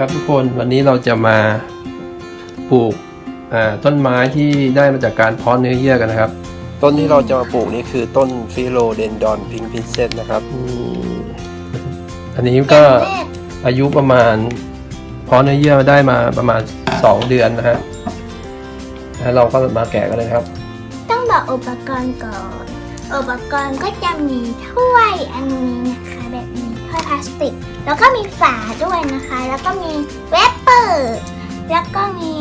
ครับทุกคนวันนี้เราจะมาปลูกอ่าต้นไม้ที่ได้มาจากการเพาะเนื้อเยื่อกันนะครับ ต้นที่เราจะมาปลูกนี่คือต้นฟิโลเดนดอนพิงพินเซตนะครับอืมอันนี้ก็อายุประมาณเพาะเนื้อเยื่อได้มาประมาณ 2 เดือนนะฮะแล้วเราก็มาแกะกันเลยครับ ต้องบอกอุปกรณ์ก่อน อุปกรณ์ก็จะมีถ้วยอันนี้นะคะแบบนี้ถ้วยพลาส ติก แล้วก็มีฝาด้วยนะคะ แล้วก็มีเวบเปอร์ แล้วก็มี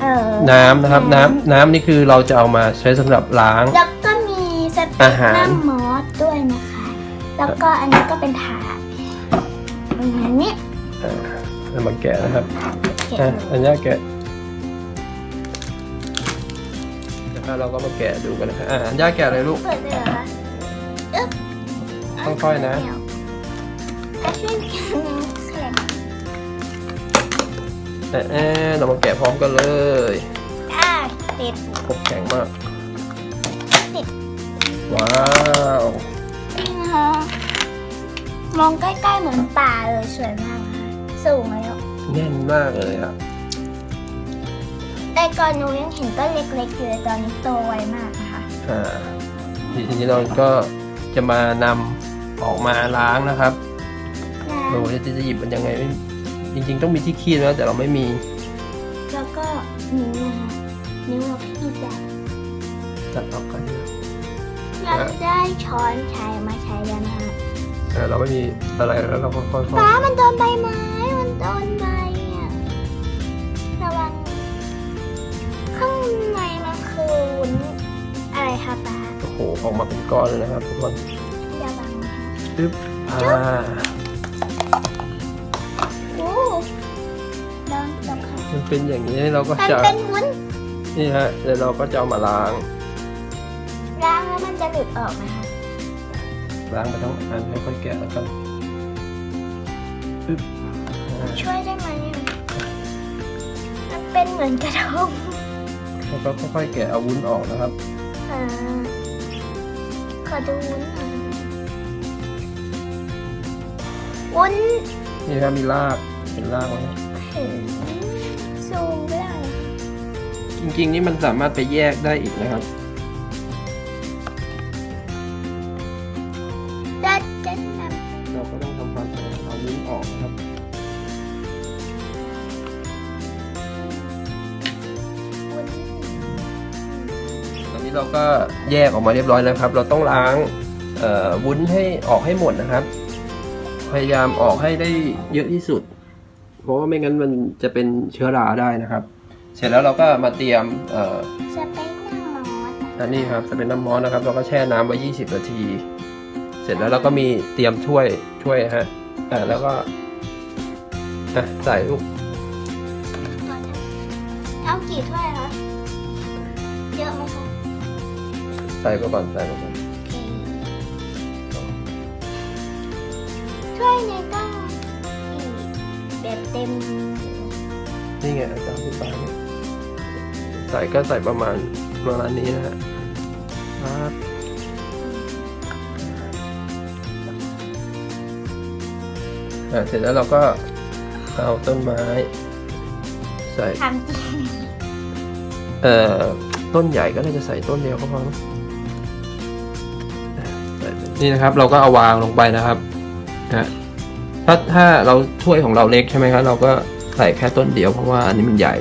เอ่อน้ำนะครับน้ำน้ำนี่คือเราจะเอามาใช้สำหรับล้าง แล้วก็มีสเปอาหารกนัมมอสด้วยนะคะ แล้วก็อันนี้ก็เป็นถาดอันนี้เอามาแกะนะครับเก็บอะอันนี้แกะแล้วเราก็มาแกะดูกันนะครับอะอันย่าแกะเลยลูก เปิดเลยเหรอคะอึ๊บค่อยๆนะ อ่ช่วยกันแข็งแอะแอะเรามาแกะพร้อมกันเลยอ่าติดโอ้แข็งมากติดว้าวนี่นะคะมองใกล้ๆเหมือนป่าเลยสวยมากนะคะสูงเลยอะแน่นมากเลยอะแต่ก่อนหนูยังเห็นต้นเล็กๆอยู่เลยตอนนี้โตไวมากนะคะอ่าทีนี้เราก็จะมานำออกมาล้างนะครับ โอ้ยจะจะหยิบมันยังไงไม่จริง ๆ ต้องมีที่คีบนะแต่เราไม่มี แล้วก็นิ้วนะคะนิ้วเราพี่แบบตัดออกกันนะเราได้ช้อนใช้มาใช้แล้วนะคะอ่าเราไม่มีอะไรแล้วเราก็ค่อยป้ามันโดนใบไม้ มันโดนใบอะระวังข้างในมันคือวุ้นอะไรคะป้าๆโอ้โหออกมาเป็นก้อนเลยนะครับทุกคนระวังนะคะปึ๊บอ่า โอ้โดนตกค่ะมันเป็นอย่างนี้เราก็มันจะเป็นวุ้นนี่ฮะเดี๋ยวเราก็จะเอามาล้างล้างแล้วมันจะหลุดออกไหมคะล้างไปทั้งอันค่อยๆแกะแล้วกันปึ๊บอ่าช่วยได้ไหมอะมันเป็นเหมือนกระทงแล้วก็ค่อยๆแกะเอาวุ้นออกนะครับอ่าขอดูวุ้นหน่อย วุ้นนี่ครับมีรากเห็นรากไหมเห็นซูมก็ได้จริงๆนี่มันสามารถไปแยกได้อีกนะครับ ได้จะทเราก็ต้องทำความสะอาดเอาวุ้นออกนะครับำวุ้นตอนนี้เราก็แยกออกมาเรียบร้อยแล้วครับ เราต้องล้างเอ่อวุ้นให้ออกให้หมดนะครับ พยายามออกให้ได้เยอะที่สุด เพราะว่าไม่งั้นมันจะเป็นเชื้อราได้นะครับ เสร็จแล้วเราก็มาเตรียมเอ่อสเปกหน้ามอสอันนี้ครับจะเป็นน้ำมอสนะครับ เราก็แช่น้ำไว้ 20 นาที เสร็จแล้วเราก็มีเตรียมถ้วยถ้วยฮะอ่าแล้วก็อะใส่ลูกเอากี่ถ้วยคะเยอะไหมคะใส่ไปก่อนใส่ไปก่อน ถ้วยในต้องอีกแบบเต็มนี่ไงอาจารย์ที่ปาเนี่ยใส่ก็ใส่ประมาณประมาณนี้นะฮะครับอะเสร็จแล้วเราก็เอาต้นไม้ ใส่ ทำจริงเอ่อ ต้นใหญ่ก็น่าจะใส่ต้นเดียวก็พอนะใส่ไปนี่นะครับ เราก็เอาวางลงไปนะครับ นะถ้าถ้าเราถ้วยของเราเล็กใช่ไหมครับเราก็ใส่แค่ต้นเดียวเพราะว่าอันนี้มันใหญ่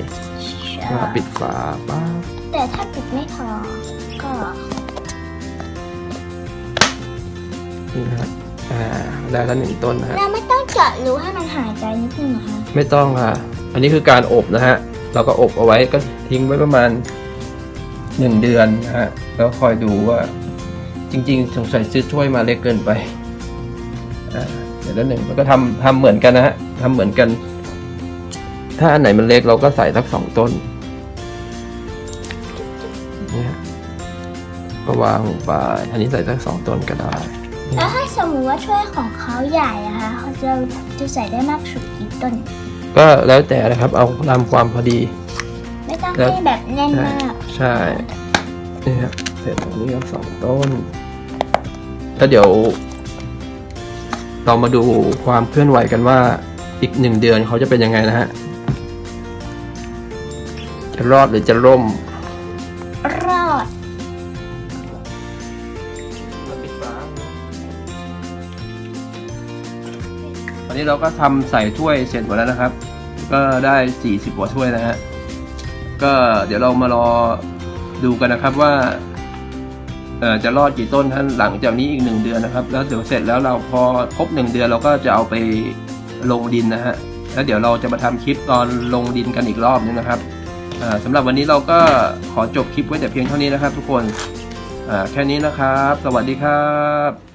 นะครับปิดฝาป้าบแต่ถ้าปิดไม่พอก็นี่นะครับอ่าได้แล้วหนึ่งต้นนะฮะเราไม่ต้องเจาะรูให้มันหายใจนิดนึงเหรอคะไม่ต้องค่ะ อันนี้คือการอบนะฮะเราก็อบเอาไว้ก็ทิ้งไว้ประมาณหนึ่งเดือนนะฮะแล้วคอยดูว่า จริง ๆ สงสัยซื้อถ้วยมาเล็กเกินไปอ่า เดี๋ยวแล้วหนึ่งมันก็ทำทำเหมือนกันนะฮะทำเหมือนกัน ถ้าอันไหนมันเล็กเราก็ใส่สักสองต้นนี่ฮะก็วางลงไปอันนี้ใส่สักสองต้นก็ได้ แล้วถ้าสมมติว่าถ้วยของเขาใหญ่อะคะเขาจะจะใส่ได้มากสุดกี่ต้น ก็แล้วแต่นะครับ เอาตามความพอดี ไม่ต้องแล้วให้แบบแน่นมาก ใช่นี่ฮะเสร็จตรงนี้ก็สองต้นแล้วเดี๋ยว เรามาดูความเคลื่อนไหวกันว่าจอีกหนึ่งเดือนเขาจะเป็นยังไงนะฮะ จะรอดหรือจะล่ม รอดตอนนี้เราก็ทำใส่ถ้วยเสร็จหมดแล้วนะครับ ก็ได้ 40กว่าถ้วยนะฮะ ก็เดี๋ยวเรามารอดูกันนะครับว่าเอ่อ จะรอดกี่ต้นท่านหลังจากนี้อีกหนึ่งเดือนนะครับ แล้วเดี๋ยวเสร็จแล้วเราพอครบหนึ่งเดือนเราก็จะเอาไปลงดินนะฮะแล้วเดี๋ยวเราจะมาทำคลิปตอนลงดินกันอีกรอบนึงนะครับสำสำหรับวันนี้เราก็ขอจบคลิปไว้แต่เพียงเท่านี้นะครับ ทุกคนแค่นี้นะครับ สวัสดีครับ